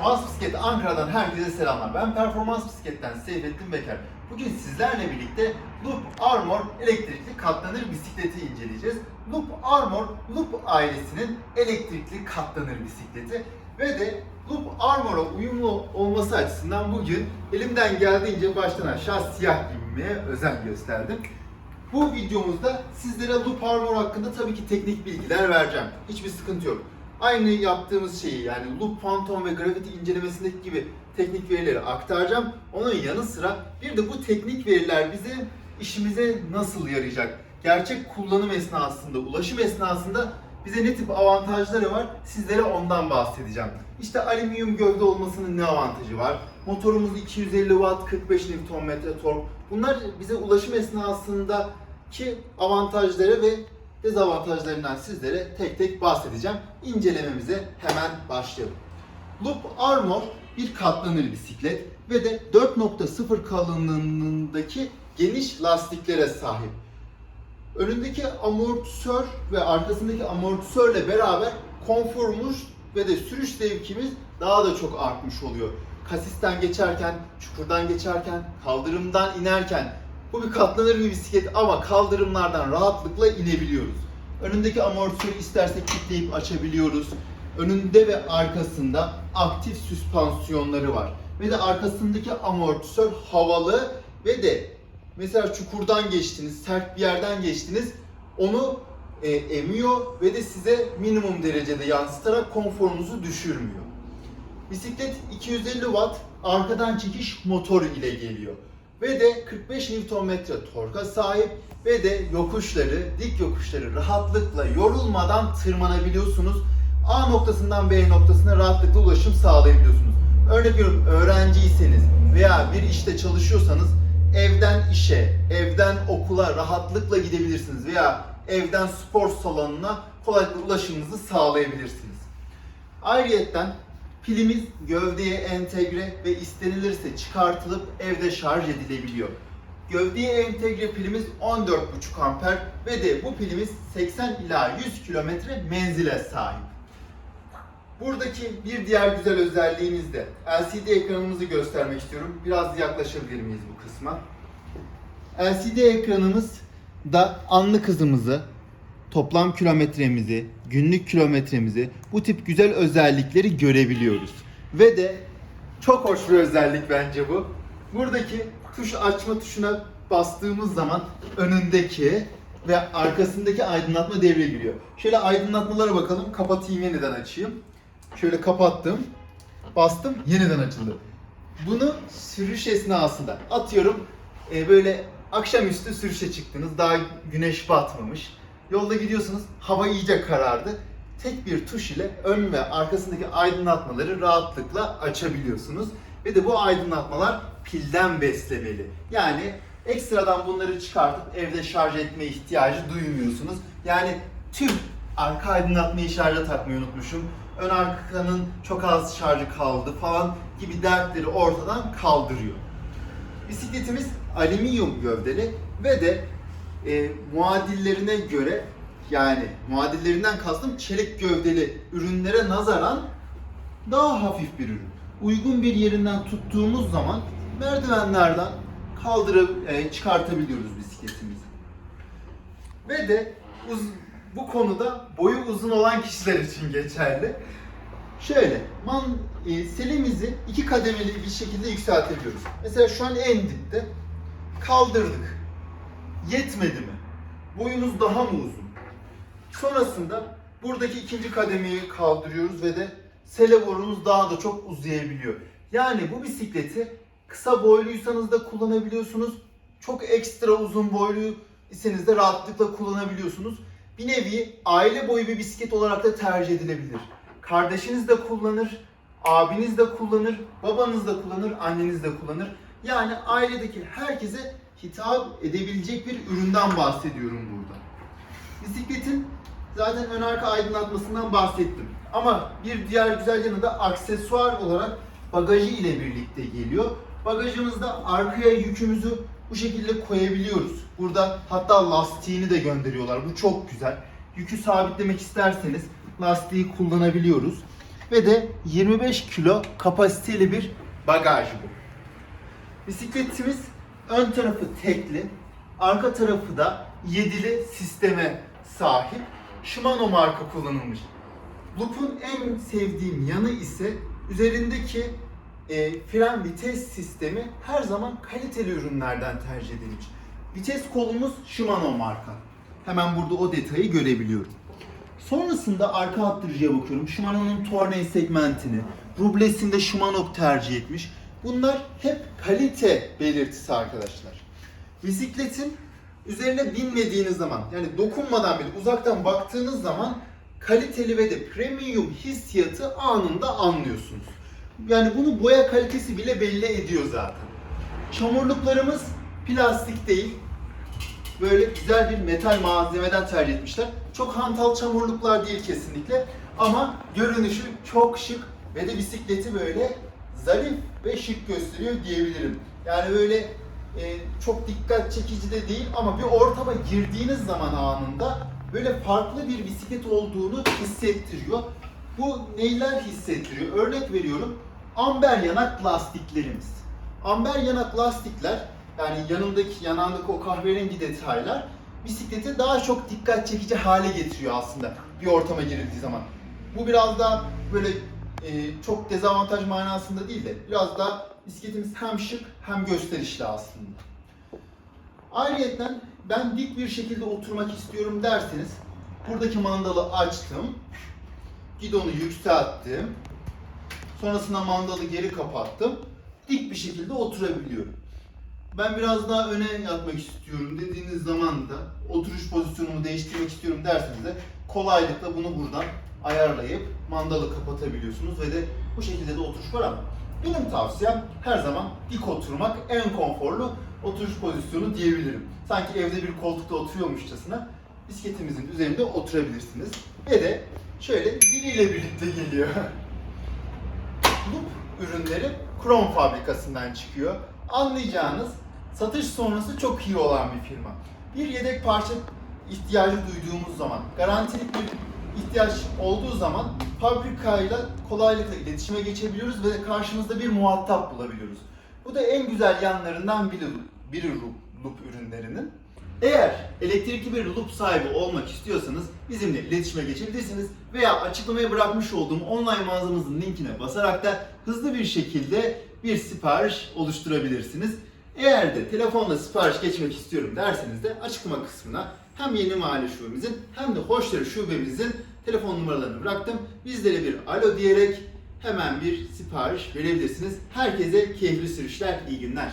Performans Bisiklet Ankara'dan herkese selamlar. Ben Performans Bisiklet'ten Seyfettin Beker. Bugün sizlerle birlikte Loop Armor elektrikli katlanır bisikleti inceleyeceğiz. Loop Armor, Loop ailesinin elektrikli katlanır bisikleti ve de Loop Armor'a uyumlu olması açısından bugün elimden geldiğince baştan aşağı siyah giymeye özen gösterdim. Bu videomuzda sizlere Loop Armor hakkında tabii ki teknik bilgiler vereceğim. Hiçbir sıkıntı yok. Aynı yaptığımız şeyi yani Loop Phantom ve Gravity incelemesindeki gibi teknik verileri aktaracağım. Onun yanı sıra bir de bu teknik veriler bize işimize nasıl yarayacak? Gerçek kullanım esnasında, ulaşım esnasında bize ne tip avantajları var? Sizlere ondan bahsedeceğim. İşte alüminyum gövde olmasının ne avantajı var? Motorumuz 250 watt, 45 Nm tork. Bunlar bize ulaşım esnasındaki avantajları ve dezavantajlarından sizlere tek tek bahsedeceğim. İncelememize hemen başlayalım. Loop Armor bir katlanır bisiklet ve de 4.0 kalınlığındaki geniş lastiklere sahip. Önündeki amortisör ve arkasındaki amortisörle beraber konforumuz ve de sürüş zevkimiz daha da çok artmış oluyor. Kasisten geçerken, çukurdan geçerken, kaldırımdan inerken bu bir katlanır bir bisiklet ama kaldırımlardan rahatlıkla inebiliyoruz. Önündeki amortisörü istersek kilitleyip açabiliyoruz. Önünde ve arkasında aktif süspansiyonları var. Ve de arkasındaki amortisör havalı ve de mesela çukurdan geçtiniz, sert bir yerden geçtiniz onu e, emiyor ve de size minimum derecede yansıtarak konforunuzu düşürmüyor. Bisiklet 250 watt arkadan çekiş motoru ile geliyor. Ve de 45 Nm torka sahip ve de yokuşları, dik yokuşları rahatlıkla yorulmadan tırmanabiliyorsunuz. A noktasından B noktasına rahatlıkla ulaşım sağlayabiliyorsunuz. Örnek veriyorum öğrenciyseniz veya bir işte çalışıyorsanız evden işe, evden okula rahatlıkla gidebilirsiniz veya evden spor salonuna kolaylıkla ulaşımınızı sağlayabilirsiniz. Ayrıyetten pilimiz gövdeye entegre ve istenilirse çıkartılıp evde şarj edilebiliyor. Gövdeye entegre pilimiz 14,5 amper ve de bu pilimiz 80 ila 100 kilometre menzile sahip. Buradaki bir diğer güzel özelliğimiz de LCD ekranımızı göstermek istiyorum. Biraz yaklaşabilir miyiz bu kısma? LCD ekranımız da anlık hızımızı, toplam kilometremizi, günlük kilometremizi bu tip güzel özellikleri görebiliyoruz. Ve de çok hoş bir özellik bence bu. Buradaki tuş açma tuşuna bastığımız zaman önündeki ve arkasındaki aydınlatma devreye giriyor. Şöyle aydınlatmalara bakalım. Kapatayım yeniden açayım. Şöyle kapattım. Bastım yeniden açıldı. Bunu sürüş esnasında atıyorum e, böyle akşamüstü sürüşe çıktınız. Daha güneş batmamış. Yolda gidiyorsunuz. Hava iyice karardı. Tek bir tuş ile ön ve arkasındaki aydınlatmaları rahatlıkla açabiliyorsunuz. Ve de bu aydınlatmalar pilden beslemeli. Yani ekstradan bunları çıkartıp evde şarj etme ihtiyacı duymuyorsunuz. Yani tüm arka aydınlatmayı şarja takmayı unutmuşum. Ön arkanın çok az şarjı kaldı falan gibi dertleri ortadan kaldırıyor. Bisikletimiz alüminyum gövdeli ve de e, muadillerine göre yani muadillerinden kastım çelik gövdeli ürünlere nazaran daha hafif bir ürün. Uygun bir yerinden tuttuğumuz zaman merdivenlerden kaldırıp e, çıkartabiliyoruz bisikletimizi. Ve de uz, bu konuda boyu uzun olan kişiler için geçerli. Şöyle, man, e, selimizi iki kademeli bir şekilde yükseltebiliyoruz. Mesela şu an en dipte kaldırdık. Yetmedi mi? Boyunuz daha mı uzun? Sonrasında buradaki ikinci kademeyi kaldırıyoruz ve de sele borumuz daha da çok uzayabiliyor. Yani bu bisikleti kısa boyluysanız da kullanabiliyorsunuz. Çok ekstra uzun boylu iseniz de rahatlıkla kullanabiliyorsunuz. Bir nevi aile boyu bir bisiklet olarak da tercih edilebilir. Kardeşiniz de kullanır, abiniz de kullanır, babanız da kullanır, anneniz de kullanır. Yani ailedeki herkese hitap edebilecek bir üründen bahsediyorum burada. Bisikletin zaten ön arka aydınlatmasından bahsettim. Ama bir diğer güzel yanı da aksesuar olarak bagajı ile birlikte geliyor. Bagajımızda arkaya yükümüzü bu şekilde koyabiliyoruz. Burada hatta lastiğini de gönderiyorlar. Bu çok güzel. Yükü sabitlemek isterseniz lastiği kullanabiliyoruz. ve de 25 kilo kapasiteli bir bagaj bu. Bisikletimiz ön tarafı tekli, arka tarafı da yedili sisteme sahip. Shimano marka kullanılmış. Loop'un en sevdiğim yanı ise üzerindeki e, fren vites sistemi her zaman kaliteli ürünlerden tercih edilmiş. Vites kolumuz Shimano marka. Hemen burada o detayı görebiliyorum. Sonrasında arka attırıcıya bakıyorum. Shimano'nun Tourney segmentini, rublesinde Shimano tercih etmiş. Bunlar hep kalite belirtisi arkadaşlar. Bisikletin üzerine binmediğiniz zaman yani dokunmadan bile uzaktan baktığınız zaman kaliteli ve de premium hissiyatı anında anlıyorsunuz. Yani bunu boya kalitesi bile belli ediyor zaten. Çamurluklarımız plastik değil. Böyle güzel bir metal malzemeden tercih etmişler. Çok hantal çamurluklar değil kesinlikle. Ama görünüşü çok şık ve de bisikleti böyle zarif ve şık gösteriyor diyebilirim. Yani böyle e, çok dikkat çekici de değil ama bir ortama girdiğiniz zaman anında böyle farklı bir bisiklet olduğunu hissettiriyor. Bu neyler hissettiriyor? Örnek veriyorum. Amber yanak lastiklerimiz. Amber yanak lastikler yani yanındaki yanağındaki o kahverengi detaylar bisikleti daha çok dikkat çekici hale getiriyor aslında bir ortama girildiği zaman. Bu biraz da böyle e, çok dezavantaj manasında değil de biraz da bisikletimiz hem şık hem gösterişli aslında. Ayrıyeten ben dik bir şekilde oturmak istiyorum derseniz buradaki mandalı açtım. Gidonu yükselttim. Sonrasında mandalı geri kapattım. Dik bir şekilde oturabiliyorum. Ben biraz daha öne yatmak istiyorum dediğiniz zaman da oturuş pozisyonumu değiştirmek istiyorum derseniz de kolaylıkla bunu buradan ayarlayıp mandalı kapatabiliyorsunuz ve de bu şekilde de oturuş var ama benim tavsiyem her zaman dik oturmak en konforlu oturuş pozisyonu diyebilirim. Sanki evde bir koltukta oturuyormuşçasına bisikletimizin üzerinde oturabilirsiniz. Ve de şöyle biriyle birlikte geliyor. Loop ürünleri Krom fabrikasından çıkıyor. Anlayacağınız satış sonrası çok iyi olan bir firma. Bir yedek parça ihtiyacı duyduğumuz zaman, garantilik bir ihtiyaç olduğu zaman fabrikayla kolaylıkla iletişime geçebiliyoruz ve karşımızda bir muhatap bulabiliyoruz. Bu da en güzel yanlarından biri, biri Loop- ürünlerinin. Eğer elektrikli bir loop sahibi olmak istiyorsanız bizimle iletişime geçebilirsiniz veya açıklamaya bırakmış olduğum online mağazamızın linkine basarak da hızlı bir şekilde bir sipariş oluşturabilirsiniz. Eğer de telefonla sipariş geçmek istiyorum derseniz de açıklama kısmına hem yeni mahalle şubemizin hem de Hoşları şubemizin telefon numaralarını bıraktım. Bizlere bir alo diyerek hemen bir sipariş verebilirsiniz. Herkese keyifli sürüşler, iyi günler.